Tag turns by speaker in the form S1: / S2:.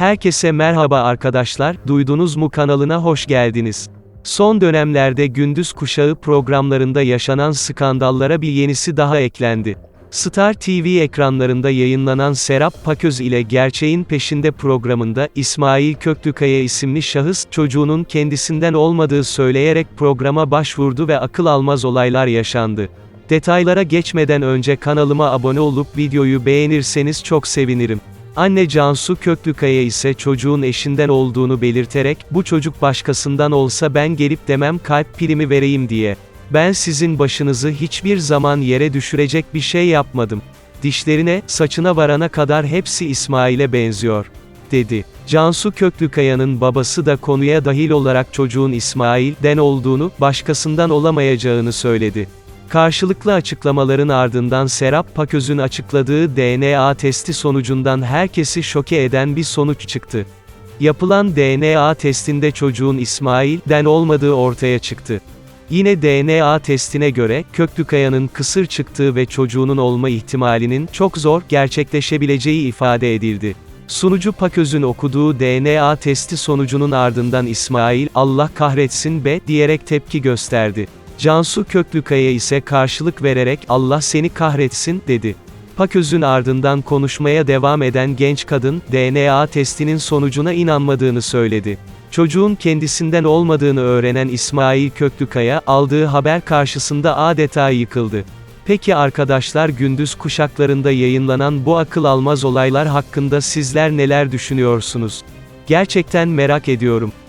S1: Herkese merhaba arkadaşlar, duydunuz mu kanalına hoş geldiniz. Son dönemlerde gündüz kuşağı programlarında yaşanan skandallara bir yenisi daha eklendi. Star TV ekranlarında yayınlanan Serap Paköz ile Gerçeğin Peşinde programında İsmail Köklükaya isimli şahıs çocuğunun kendisinden olmadığı söyleyerek programa başvurdu ve akıl almaz olaylar yaşandı. Detaylara geçmeden önce kanalıma abone olup videoyu beğenirseniz çok sevinirim. Anne Cansu Köklükaya ise çocuğun eşinden olduğunu belirterek, bu çocuk başkasından olsa ben gelip demem kalp primi vereyim diye. Ben sizin başınızı hiçbir zaman yere düşürecek bir şey yapmadım. Dişlerine, saçına varana kadar hepsi İsmail'e benziyor. dedi. Cansu Köklükaya'nın babası da konuya dahil olarak çocuğun İsmail'den olduğunu, başkasından olamayacağını söyledi. Karşılıklı açıklamaların ardından Serap Paköz'ün açıkladığı DNA testi sonucundan herkesi şoke eden bir sonuç çıktı. Yapılan DNA testinde çocuğun İsmail'den olmadığı ortaya çıktı. Yine DNA testine göre, Köklükaya'nın kısır çıktığı ve çocuğunun olma ihtimalinin çok zor gerçekleşebileceği ifade edildi. Sunucu Paköz'ün okuduğu DNA testi sonucunun ardından İsmail, Allah kahretsin be, diyerek tepki gösterdi. Cansu Köklükaya ise karşılık vererek, Allah seni kahretsin, dedi. Paköz'ün ardından konuşmaya devam eden genç kadın, DNA testinin sonucuna inanmadığını söyledi. Çocuğun kendisinden olmadığını öğrenen İsmail Köklükaya, aldığı haber karşısında adeta yıkıldı. Peki arkadaşlar gündüz kuşaklarında yayınlanan bu akıl almaz olaylar hakkında sizler neler düşünüyorsunuz? Gerçekten merak ediyorum.